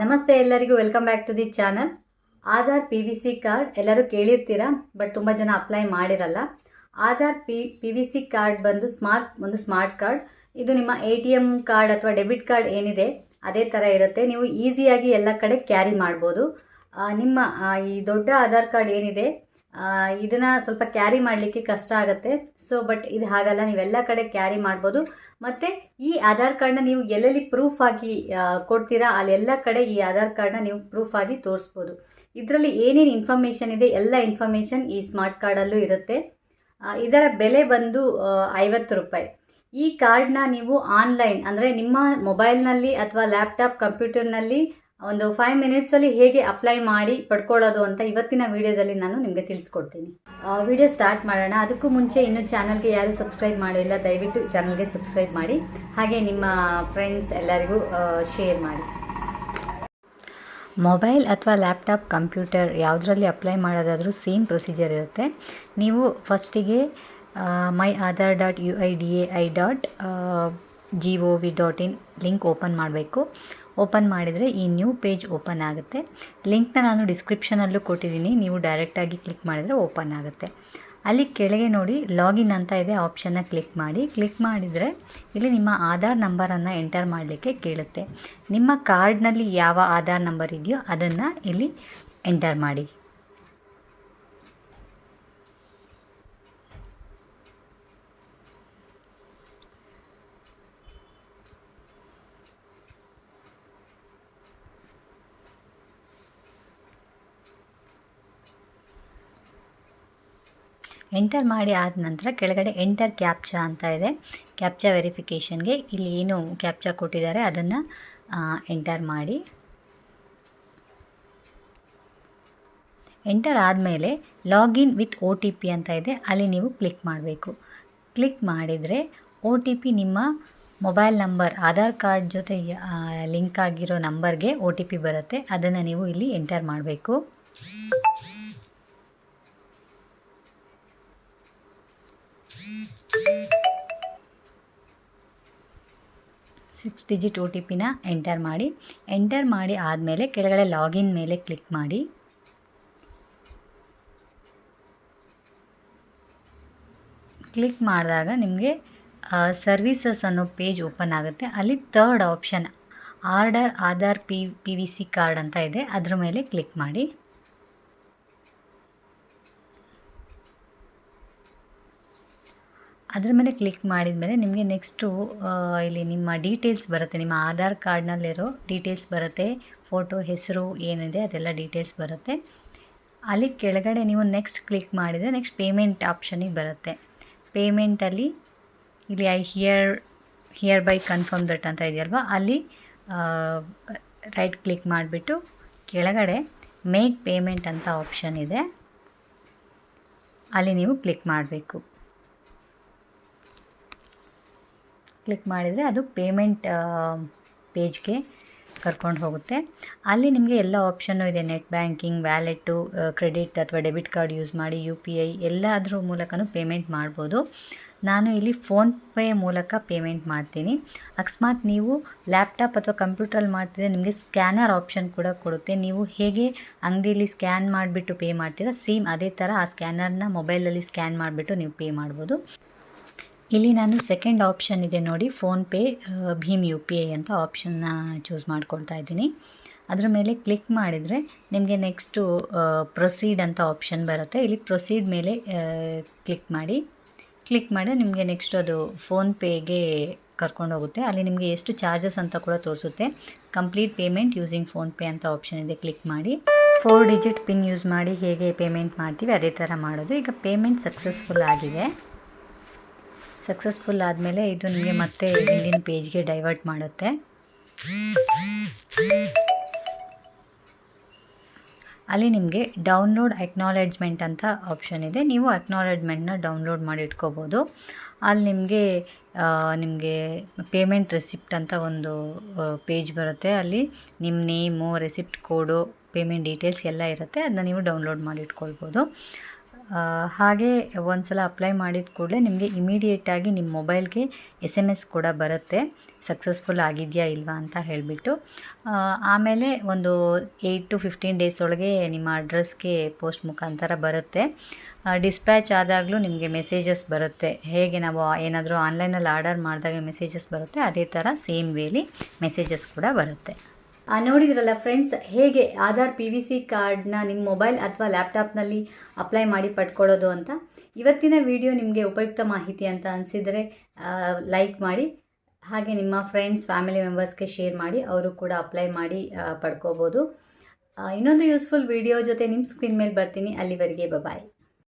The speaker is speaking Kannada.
ನಮಸ್ತೆ ಎಲ್ಲರಿಗೂ welcome back to the channel Aadhaar P V C card ಎಲ್ಲರೂ ಕೇಳಿರ್ತೀರಾ ಬಟ್ ತುಂಬ ಜನ ಅಪ್ಲೈ ಮಾಡಿರಲ್ಲ. Aadhaar P P V C card ಬಂದು ಸ್ಮಾರ್ಟ್ ಒಂದು ಸ್ಮಾರ್ಟ್ ಕಾರ್ಡ್ ಇದು ನಿಮ್ಮ ಎ ಟಿ ಎಂ ಕಾರ್ಡ್ ಅಥವಾ ಡೆಬಿಟ್ ಕಾರ್ಡ್ ಏನಿದೆ, ಅದೇ ಥರ ಇರುತ್ತೆ. ನೀವು ಈಸಿಯಾಗಿ ಎಲ್ಲ ಕಡೆ ಕ್ಯಾರಿ ಮಾಡ್ಬೋದು. ನಿಮ್ಮ ಈ ದೊಡ್ಡ ಆಧಾರ್ ಕಾರ್ಡ್ ಏನಿದೆ ಇದನ್ನು ಸ್ವಲ್ಪ ಕ್ಯಾರಿ ಮಾಡಲಿಕ್ಕೆ ಕಷ್ಟ ಆಗುತ್ತೆ. ಸೊ ಬಟ್ ಇದು ಹಾಗಲ್ಲ, ನೀವೆಲ್ಲ ಕಡೆ ಕ್ಯಾರಿ ಮಾಡ್ಬೋದು. ಮತ್ತು ಈ ಆಧಾರ್ ಕಾರ್ಡ್ನ ನೀವು ಎಲ್ಲೆಲ್ಲಿ ಪ್ರೂಫ್ ಆಗಿ ಕೊಡ್ತೀರಾ, ಅಲ್ಲೆಲ್ಲ ಕಡೆ ಈ ಆಧಾರ್ ಕಾರ್ಡ್ನ ನೀವು ಪ್ರೂಫ್ ಆಗಿ ತೋರಿಸ್ಬೋದು. ಇದರಲ್ಲಿ ಏನೇನು ಇನ್ಫಾರ್ಮೇಷನ್ ಇದೆ, ಎಲ್ಲ ಇನ್ಫಾರ್ಮೇಷನ್ ಈ ಸ್ಮಾರ್ಟ್ ಕಾರ್ಡಲ್ಲೂ ಇರುತ್ತೆ. ಇದರ ಬೆಲೆ ಬಂದು ಐವತ್ತು ರೂಪಾಯಿ. ಈ ಕಾರ್ಡ್ನ ನೀವು ಆನ್ಲೈನ್ ಅಂದರೆ ನಿಮ್ಮ ಮೊಬೈಲ್ನಲ್ಲಿ ಅಥವಾ ಲ್ಯಾಪ್ಟಾಪ್ ಕಂಪ್ಯೂಟರ್ನಲ್ಲಿ ಒಂದು ಫೈವ್ ಮಿನಿಟ್ಸಲ್ಲಿ ಹೇಗೆ ಅಪ್ಲೈ ಮಾಡಿ ಪಡ್ಕೊಳ್ಳೋದು ಅಂತ ಇವತ್ತಿನ ವಿಡಿಯೋದಲ್ಲಿ ನಾನು ನಿಮಗೆ ತಿಳಿಸ್ಕೊಡ್ತೀನಿ. ವಿಡಿಯೋ ಸ್ಟಾರ್ಟ್ ಮಾಡೋಣ. ಅದಕ್ಕೂ ಮುಂಚೆ ಇನ್ನು ಚಾನಲ್ಗೆ ಯಾರು ಸಬ್ಸ್ಕ್ರೈಬ್ ಮಾಡಿಲ್ಲ, ದಯವಿಟ್ಟು ಚಾನಲ್ಗೆ ಸಬ್ಸ್ಕ್ರೈಬ್ ಮಾಡಿ. ಹಾಗೆ ನಿಮ್ಮ ಫ್ರೆಂಡ್ಸ್ ಎಲ್ಲರಿಗೂ ಶೇರ್ ಮಾಡಿ. ಮೊಬೈಲ್ ಅಥವಾ ಲ್ಯಾಪ್ಟಾಪ್ ಕಂಪ್ಯೂಟರ್ ಯಾವುದರಲ್ಲಿ ಅಪ್ಲೈ ಮಾಡೋದಾದರೂ ಸೇಮ್ ಪ್ರೊಸೀಜರ್ ಇರುತ್ತೆ. ನೀವು ಫಸ್ಟಿಗೆ my Aadhaar dot U I D A I dot G O V dot in link open ಮಾಡಬೇಕು. ಓಪನ್ ಮಾಡಿದರೆ ಈ ನ್ಯೂ ಪೇಜ್ ಓಪನ್ ಆಗುತ್ತೆ. ಲಿಂಕ್ನ ನಾನು ಡಿಸ್ಕ್ರಿಪ್ಷನಲ್ಲೂ ಕೊಟ್ಟಿದ್ದೀನಿ. ನೀವು ಡೈರೆಕ್ಟಾಗಿ ಕ್ಲಿಕ್ ಮಾಡಿದರೆ ಓಪನ್ ಆಗುತ್ತೆ. ಅಲ್ಲಿ ಕೆಳಗೆ ನೋಡಿ ಲಾಗಿನ್ ಅಂತ ಇದೆ, ಆಪ್ಷನ್ನ ಕ್ಲಿಕ್ ಮಾಡಿ. ಕ್ಲಿಕ್ ಮಾಡಿದರೆ ಇಲ್ಲಿ ನಿಮ್ಮ ಆಧಾರ್ ನಂಬರನ್ನು ಎಂಟರ್ ಮಾಡಲಿಕ್ಕೆ ಕೇಳುತ್ತೆ. ನಿಮ್ಮ ಕಾರ್ಡ್ನಲ್ಲಿ ಯಾವ ಆಧಾರ್ ನಂಬರ್ ಇದೆಯೋ ಅದನ್ನು ಇಲ್ಲಿ ಎಂಟರ್ ಮಾಡಿ. ಎಂಟರ್ ಮಾಡಿ ಆದ ನಂತರ ಕೆಳಗಡೆ ಎಂಟರ್ ಕ್ಯಾಪ್ಚಾ ಅಂತ ಇದೆ. ಕ್ಯಾಪ್ಚಾ ವೆರಿಫಿಕೇಷನ್ಗೆ ಇಲ್ಲಿ ಏನು ಕ್ಯಾಪ್ಚಾ ಕೊಟ್ಟಿದ್ದಾರೆ ಅದನ್ನು ಎಂಟರ್ ಮಾಡಿ. ಎಂಟರ್ ಆದಮೇಲೆ login with O T P ಅಂತ ಇದೆ. ಅಲ್ಲಿ ನೀವು ಕ್ಲಿಕ್ ಮಾಡಬೇಕು. ಕ್ಲಿಕ್ ಮಾಡಿದರೆ ಒ ಟಿ ಪಿ ನಿಮ್ಮ ಮೊಬೈಲ್ ನಂಬರ್, ಆಧಾರ್ ಕಾರ್ಡ್ ಜೊತೆ ಲಿಂಕ್ ಆಗಿರೋ ನಂಬರ್ಗೆ ಒ ಟಿ ಪಿ ಬರುತ್ತೆ. ಅದನ್ನು ನೀವು ಇಲ್ಲಿ ಎಂಟರ್ ಮಾಡಬೇಕು. ಸಿಕ್ಸ್ ಡಿಜಿಟ್ ಒ ಟಿ ಪಿನ ಎಂಟರ್ ಮಾಡಿ. ಎಂಟರ್ ಮಾಡಿ ಆದಮೇಲೆ ಕೆಳಗಡೆ ಲಾಗಿನ್ ಮೇಲೆ ಕ್ಲಿಕ್ ಮಾಡಿ. ಕ್ಲಿಕ್ ಮಾಡಿದಾಗ ನಿಮಗೆ ಸರ್ವೀಸಸ್ ಅನ್ನೋ ಪೇಜ್ ಓಪನ್ ಆಗುತ್ತೆ. ಅಲ್ಲಿ third option order Aadhaar P P V C card ಅಂತ ಇದೆ. ಅದ್ರ ಮೇಲೆ ಕ್ಲಿಕ್ ಮಾಡಿ. ಅದ್ರ ಮೇಲೆ ಕ್ಲಿಕ್ ಮಾಡಿದ ಮೇಲೆ ನಿಮಗೆ ನೆಕ್ಸ್ಟು ಇಲ್ಲಿ ನಿಮ್ಮ ಡೀಟೇಲ್ಸ್ ಬರುತ್ತೆ. ನಿಮ್ಮ ಆಧಾರ್ ಕಾರ್ಡ್ನಲ್ಲಿರೋ ಡೀಟೇಲ್ಸ್ ಬರುತ್ತೆ. ಫೋಟೋ ಹೆಸರು, ಏನಿದೆ ಅದೆಲ್ಲ ಡೀಟೇಲ್ಸ್ ಬರುತ್ತೆ. ಅಲ್ಲಿ ಕೆಳಗಡೆ ನೀವು ನೆಕ್ಸ್ಟ್ ಕ್ಲಿಕ್ ಮಾಡಿದರೆ ನೆಕ್ಸ್ಟ್ ಪೇಮೆಂಟ್ ಆಪ್ಷನಿಗೆ ಬರುತ್ತೆ. ಪೇಮೆಂಟಲ್ಲಿ ಇಲ್ಲಿ I here hereby confirm that ಅಂತ ಇದೆಯಲ್ವ? ಅಲ್ಲಿ ರೈಟ್ ಕ್ಲಿಕ್ ಮಾಡಿಬಿಟ್ಟು ಕೆಳಗಡೆ ಮೇಕ್ ಪೇಮೆಂಟ್ ಅಂತ ಆಪ್ಷನ್ ಇದೆ. ಅಲ್ಲಿ ನೀವು ಕ್ಲಿಕ್ ಮಾಡಬೇಕು. ಕ್ಲಿಕ್ ಮಾಡಿದರೆ ಅದು ಪೇಮೆಂಟ್ ಪೇಜ್ಗೆ ಕರ್ಕೊಂಡು ಹೋಗುತ್ತೆ. ಅಲ್ಲಿ ನಿಮಗೆ ಎಲ್ಲ ಆಪ್ಷನ್ನು ಇದೆ. ನೆಟ್ ಬ್ಯಾಂಕಿಂಗ್, ವ್ಯಾಲೆಟ್ಟು ಕ್ರೆಡಿಟ್ ಅಥವಾ ಡೆಬಿಟ್ ಕಾರ್ಡ್ ಯೂಸ್ ಮಾಡಿ ಯು ಪಿ ಐ ಎಲ್ಲದ್ರ ಮೂಲಕನೂ ಪೇಮೆಂಟ್ ಮಾಡ್ಬೋದು. ನಾನು ಇಲ್ಲಿ ಫೋನ್ಪೇ ಮೂಲಕ ಪೇಮೆಂಟ್ ಮಾಡ್ತೀನಿ. ಅಕಸ್ಮಾತ್ ನೀವು ಲ್ಯಾಪ್ಟಾಪ್ ಅಥವಾ ಕಂಪ್ಯೂಟ್ರಲ್ಲಿ ಮಾಡ್ತಿದ್ರೆ ನಿಮಗೆ ಸ್ಕ್ಯಾನರ್ ಆಪ್ಷನ್ ಕೂಡ ಕೊಡುತ್ತೆ. ನೀವು ಹೇಗೆ ಅಂಗಡಿಯಲ್ಲಿ ಸ್ಕ್ಯಾನ್ ಮಾಡಿಬಿಟ್ಟು ಪೇ ಮಾಡ್ತೀರಾ, ಸೇಮ್ ಅದೇ ಥರ ಆ ಸ್ಕ್ಯಾನರ್ನ ಮೊಬೈಲಲ್ಲಿ ಸ್ಕ್ಯಾನ್ ಮಾಡಿಬಿಟ್ಟು ನೀವು ಪೇ ಮಾಡ್ಬೋದು. ಇಲ್ಲಿ ನಾನು ಸೆಕೆಂಡ್ ಆಪ್ಷನ್ ಇದೆ ನೋಡಿ ಫೋನ್ಪೇ ಭೀಮ್ ಯು ಪಿ ಐ ಅಂತ ಆಪ್ಷನ್ನ ಚೂಸ್ ಮಾಡ್ಕೊಳ್ತಾ ಇದ್ದೀನಿ. ಅದರ ಮೇಲೆ ಕ್ಲಿಕ್ ಮಾಡಿದರೆ ನಿಮಗೆ ನೆಕ್ಸ್ಟು ಪ್ರೊಸೀಡ್ ಅಂತ ಆಪ್ಷನ್ ಬರುತ್ತೆ. ಇಲ್ಲಿ ಪ್ರೊಸೀಡ್ ಮೇಲೆ ಕ್ಲಿಕ್ ಮಾಡಿ. ಕ್ಲಿಕ್ ಮಾಡಿದ್ರೆ ನಿಮಗೆ ನೆಕ್ಸ್ಟ್ ಅದು ಫೋನ್ಪೇಗೆ ಕರ್ಕೊಂಡು ಹೋಗುತ್ತೆ ಅಲ್ಲಿ ನಿಮಗೆ ಎಷ್ಟು ಚಾರ್ಜಸ್ ಅಂತ ಕೂಡ ತೋರಿಸುತ್ತೆ. ಕಂಪ್ಲೀಟ್ ಪೇಮೆಂಟ್ ಯೂಸಿಂಗ್ ಫೋನ್ಪೇ ಅಂತ ಆಪ್ಷನ್ ಇದೆ ಕ್ಲಿಕ್ ಮಾಡಿ. ಫೋರ್ ಡಿಜಿಟ್ ಪಿನ್ ಯೂಸ್ ಮಾಡಿ ಹೇಗೆ ಪೇಮೆಂಟ್ ಮಾಡ್ತೀವಿ, ಅದೇ ಥರ ಮಾಡೋದು. ಈಗ ಪೇಮೆಂಟ್ ಸಕ್ಸಸ್ಫುಲ್ ಆಗಿದೆ. ಸಕ್ಸಸ್ಫುಲ್ ಆದಮೇಲೆ ಇದು ನಿಮಗೆ ಮತ್ತೆ ಹಿಂದಿನ ಪೇಜ್ಗೆ ಡೈವರ್ಟ್ ಮಾಡುತ್ತೆ. ಅಲ್ಲಿ ನಿಮಗೆ ಡೌನ್ಲೋಡ್ ಅಕ್ನಾಲೆಡ್ಜ್ಮೆಂಟ್ ಅಂತ ಆಪ್ಷನ್ ಇದೆ. ನೀವು ಅಕ್ನಾಲೆಡ್ಜ್ಮೆಂಟ್ನ ಡೌನ್ಲೋಡ್ ಮಾಡಿ ಇಟ್ಕೋಬೋದು. ಅಲ್ಲಿ ನಿಮಗೆ ನಿಮಗೆ ಪೇಮೆಂಟ್ ರೆಸಿಪ್ಟ್ ಅಂತ ಒಂದು ಪೇಜ್ ಬರುತ್ತೆ. ಅಲ್ಲಿ ನಿಮ್ಮ name receipt code payment details ಎಲ್ಲ ಇರುತ್ತೆ. ಅದನ್ನ ನೀವು ಡೌನ್ಲೋಡ್ ಮಾಡಿ ಇಟ್ಕೊಳ್ಬೋದು. ಆ, ಹಾಗೆ ಒಂದು ಸಲ ಅಪ್ಲೈ ಮಾಡಿದ ಕೂಡಲೇ ನಿಮಗೆ ಇಮಿಡಿಯೇಟಾಗಿ ನಿಮ್ಮ ಮೊಬೈಲ್ಗೆ ಎಸ್ ಎಂ ಎಸ್ ಕೂಡ ಬರುತ್ತೆ. ಸಕ್ಸಸ್ಫುಲ್ ಆಗಿದೆಯಾ ಇಲ್ವಾ ಅಂತ ಹೇಳಿಬಿಟ್ಟು. ಆಮೇಲೆ ಒಂದು ಏಯ್ಟ್ ಟು ಫಿಫ್ಟೀನ್ ಡೇಸ್ ಒಳಗೆ ನಿಮ್ಮ ಅಡ್ರೆಸ್ಗೆ ಪೋಸ್ಟ್ ಮುಖಾಂತರ ಬರುತ್ತೆ. ಡಿಸ್ಪ್ಯಾಚ್ ಆದಾಗಲೂ ನಿಮಗೆ ಮೆಸೇಜಸ್ ಬರುತ್ತೆ. ಹೇಗೆ ನಾವು ಏನಾದರೂ ಆನ್ಲೈನಲ್ಲಿ ಆರ್ಡರ್ ಮಾಡಿದಾಗ ಮೆಸೇಜಸ್ ಬರುತ್ತೆ, ಅದೇ ಥರ ಸೇಮ್ ವೇಲಿ ಮೆಸೇಜಸ್ ಕೂಡ ಬರುತ್ತೆ. ನೋಡಿದ್ರಲ್ಲ ಫ್ರೆಂಡ್ಸ್ ಹೇಗೆ ಆಧಾರ್ ಪಿ ವಿ ಸಿ ಕಾರ್ಡ್ನ ನಿಮ್ಮ ಮೊಬೈಲ್ ಅಥವಾ ಲ್ಯಾಪ್ಟಾಪ್ನಲ್ಲಿ ಅಪ್ಲೈ ಮಾಡಿ ಪಡ್ಕೊಳ್ಳೋದು ಅಂತ. ಇವತ್ತಿನ ವಿಡಿಯೋ ನಿಮಗೆ ಉಪಯುಕ್ತ ಮಾಹಿತಿ ಅಂತ ಅನಿಸಿದರೆ ಲೈಕ್ ಮಾಡಿ, ಹಾಗೆ ನಿಮ್ಮ ಫ್ರೆಂಡ್ಸ್ ಫ್ಯಾಮಿಲಿ ಮೆಂಬರ್ಸ್ಗೆ ಶೇರ್ ಮಾಡಿ, ಅವರು ಕೂಡ ಅಪ್ಲೈ ಮಾಡಿ ಪಡ್ಕೋಬೋದು. ಇನ್ನೊಂದು ಯೂಸ್ಫುಲ್ ವಿಡಿಯೋ ಜೊತೆ ನಿಮ್ಮ ಸ್ಕ್ರೀನ್ ಮೇಲೆ ಬರ್ತೀನಿ. ಅಲ್ಲಿವರೆಗೆ ಬಾಯ್